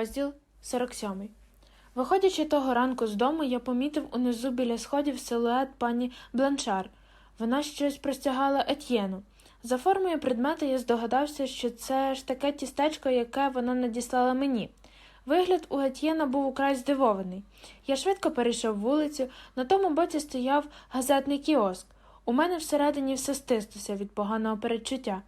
Розділ 47. Виходячи того ранку з дому, я помітив унизу біля сходів силует пані Бланшар. Вона щось простягала Етьєну. За формою предмета я здогадався, що це ж таке тістечко, яке вона надіслала мені. Вигляд у Етьєна був украй здивований. Я швидко перейшов вулицю, на тому боці стояв газетний кіоск. У мене всередині все стислося від поганого передчуття.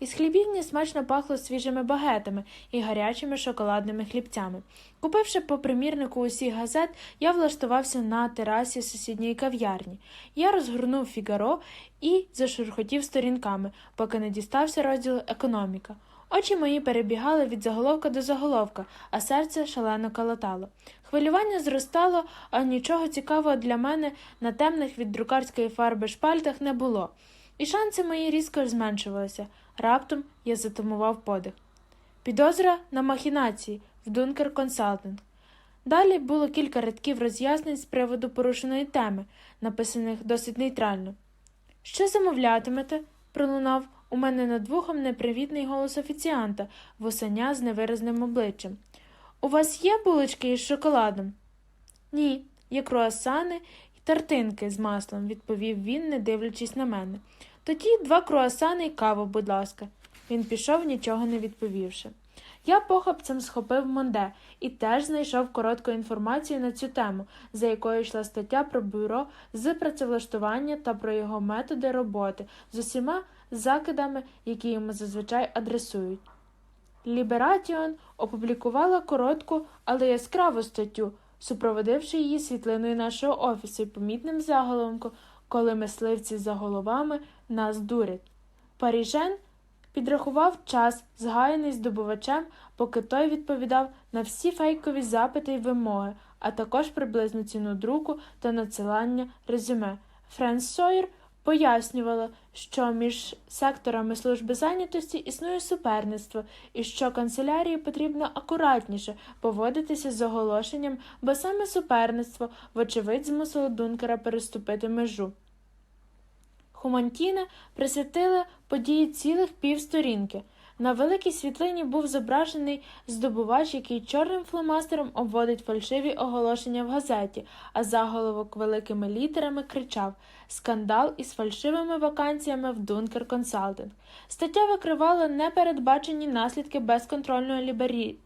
Із хлібівні смачно пахло свіжими багетами і гарячими шоколадними хлібцями. Купивши по примірнику усіх газет, я влаштувався на терасі сусідньої кав'ярні. Я розгорнув фігаро і зашурхотів сторінками, поки не дістався розділу економіка. Очі мої перебігали від заголовка до заголовка, а серце шалено калатало. Хвилювання зростало, а нічого цікавого для мене на темних від друкарської фарби шпальтах не було. І шанси мої різко зменшувалися. Раптом я затумував подих. Підозра на махінації в Дункер Консалтинг. Далі було кілька рядків роз'яснень з приводу порушеної теми, написаних досить нейтрально. Що замовлятимете? пролунав у мене над вухом непривітний голос офіціанта, вусеня з невиразним обличчям. У вас є булочки із шоколадом? Ні, є круасани тартинки з маслом, відповів він, не дивлячись на мене. Тоді два круасани і каву, будь ласка. Він пішов, нічого не відповівши. Я похапцем схопив Монде і теж знайшов коротку інформацію на цю тему, за якою йшла стаття про бюро з працевлаштування та про його методи роботи з усіма закидами, які йому зазвичай адресують. Лібератіон опублікувала коротку, але яскраву статтю, супроводивши її світлиною нашого офісу і помітним заголовком, коли мисливці за головами нас дурять. Паріжен підрахував час, згаяний здобувачем, поки той відповідав на всі фейкові запити й вимоги, а також приблизну ціну друку та надсилання резюме. Френс Сойер пояснювала, що між секторами служби зайнятості існує суперництво і що канцелярії потрібно акуратніше поводитися з оголошенням, бо саме суперництво, вочевидь, змусило Дункера переступити межу. Хумантіна присвятила події цілих півсторінки. На великій світлині був зображений здобувач, який чорним фломастером обводить фальшиві оголошення в газеті, а заголовок великими літерами кричав Скандал із фальшивими вакансіями в Дункер Консалтинг. Стаття викривала непередбачені наслідки безконтрольної лібері.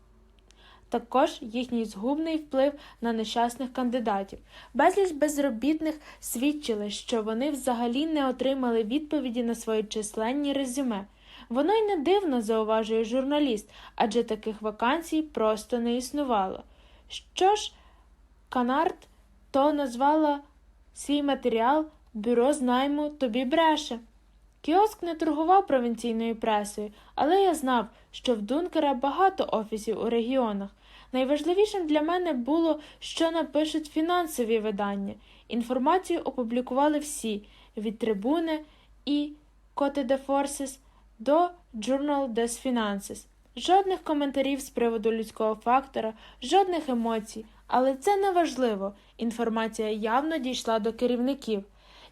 Також їхній згубний вплив на нещасних кандидатів. Безліч безробітних свідчили, що вони взагалі не отримали відповіді на свої численні резюме. Воно й не дивно, зауважує журналіст, адже таких вакансій просто не існувало. Що ж, Канарт то назвала свій матеріал Бюро знайму тобі бреше. Кіоск не торгував провінційною пресою, але я знав, що в Дункера багато офісів у регіонах. Найважливішим для мене було, що напишуть фінансові видання. Інформацію опублікували всі від трибуни і Коте де Форсес до Journal des Finances. Жодних коментарів з приводу людського фактора, жодних емоцій, але це не важливо. Інформація явно дійшла до керівників.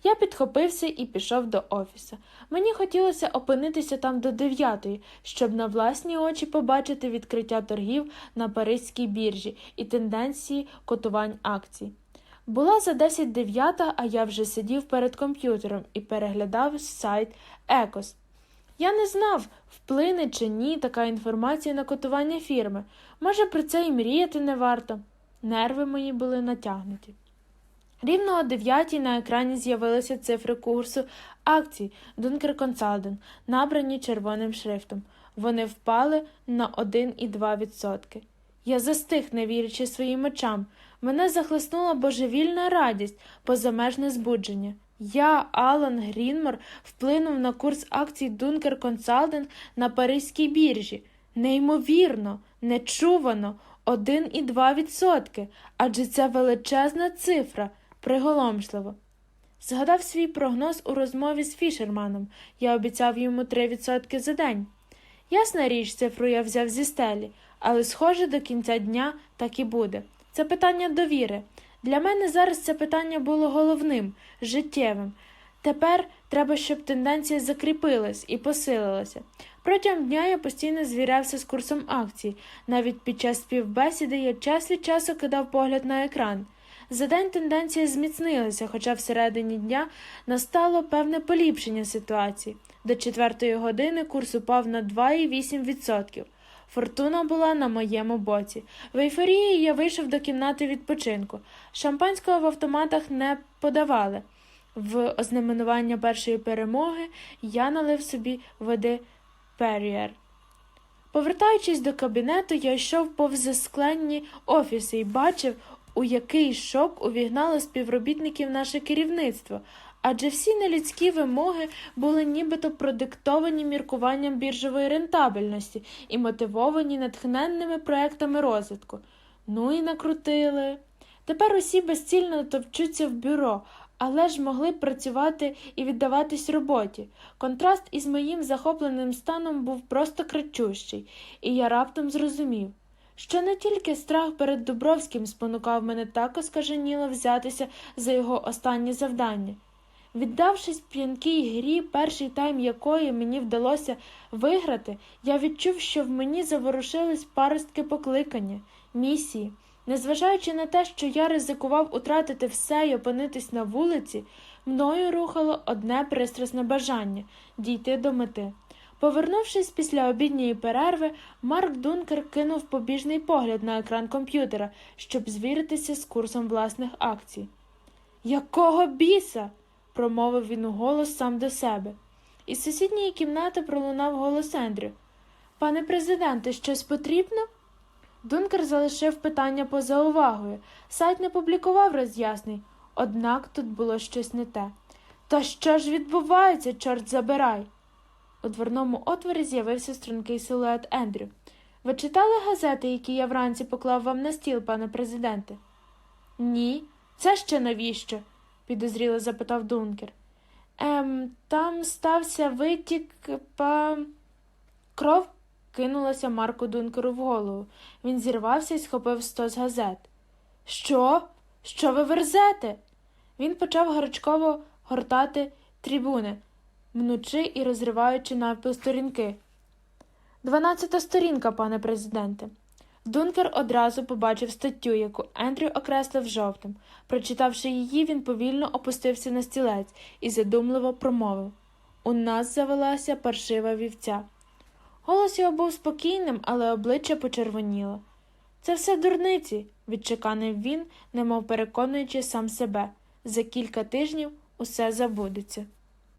Я підхопився і пішов до офісу. Мені хотілося опинитися там до дев'ятої, щоб на власні очі побачити відкриття торгів на Паризькій біржі і тенденції котувань акцій. Була за 10 дев'ята, а я вже сидів перед комп'ютером і переглядав сайт Екос. Я не знав, вплине чи ні така інформація на котування фірми. Може, про це і мріяти не варто. Нерви мої були натягнуті. Рівно о 9 на екрані з'явилися цифри курсу акцій Дункер Консалден, набрані червоним шрифтом. Вони впали на 1,2%. Я застиг, не вірячи своїм очам. Мене захлеснула божевільна радість, позамежне збудження. Я, Алан Грінмор, вплинув на курс акцій Дункер Консалдинг на Паризькій біржі. Неймовірно, нечувано, 1,2%, адже це величезна цифра, приголомшливо. Згадав свій прогноз у розмові з Фішерманом. Я обіцяв йому 3% за день. Ясна річ, цифру я взяв зі стелі, але, схоже, до кінця дня так і буде. Це питання довіри. Для мене зараз це питання було головним, життєвим. Тепер треба, щоб тенденція закріпилась і посилилася. Протягом дня я постійно звірявся з курсом акцій. Навіть під час співбесіди я час від часу кидав погляд на екран. За день тенденція зміцнилася, хоча всередині дня настало певне поліпшення ситуації. До четвертої години курс упав на 2,8%. Фортуна була на моєму боці. В ейфорії я вийшов до кімнати відпочинку. Шампанського в автоматах не подавали. В ознаменування першої перемоги я налив собі води Пер'єр. Повертаючись до кабінету, я йшов повз заскленні офіси і бачив, у який шок увігнало співробітників наше керівництво, адже всі нелюдські вимоги були нібито продиктовані міркуванням біржової рентабельності і мотивовані натхненними проектами розвитку. Ну і накрутили. Тепер усі безцільно товчуться в бюро, але ж могли працювати і віддаватись роботі. Контраст із моїм захопленим станом був просто кричущий, і я раптом зрозумів, що не тільки страх перед Дубровським спонукав мене так оскаженіло взятися за його останнє завдання. Віддавшись п'янкій грі, перший тайм якої мені вдалося виграти, я відчув, що в мені заворушились паростки покликання, місії. Незважаючи на те, що я ризикував утратити все і опинитись на вулиці, мною рухало одне пристрасне бажання дійти до мети. Повернувшись після обідньої перерви, Марк Дункер кинув побіжний погляд на екран комп'ютера, щоб звіритися з курсом власних акцій. Якого біса? Промовив він уголос сам до себе. Із сусідньої кімнати пролунав голос Ендрю. Пане президенте, щось потрібно? Дункер залишив питання поза увагою. Сайт не публікував роз'яснень, однак тут було щось не те. Та що ж відбувається, чорт забирай? У дверному отворі з'явився стрункий силует Ендрю. Ви читали газети, які я вранці поклав вам на стіл, пане президенте? Ні, це ще навіщо? Підозріло запитав Дункер. Ем, там стався витік па. Кров кинулася Марку Дункеру в голову. Він зірвався і схопив сто з газет. Що? Що ви верзете? Він почав гарячково гортати трибуни, мнучи і розриваючи навпіл сторінки. Дванадцята сторінка, пане президенте. Дункер одразу побачив статтю, яку Ендрю окреслив жовтим. Прочитавши її, він повільно опустився на стілець і задумливо промовив У нас завелася паршива вівця. Голос його був спокійним, але обличчя почервоніло. Це все дурниці, відчеканив він, немов переконуючи сам себе. За кілька тижнів усе забудеться.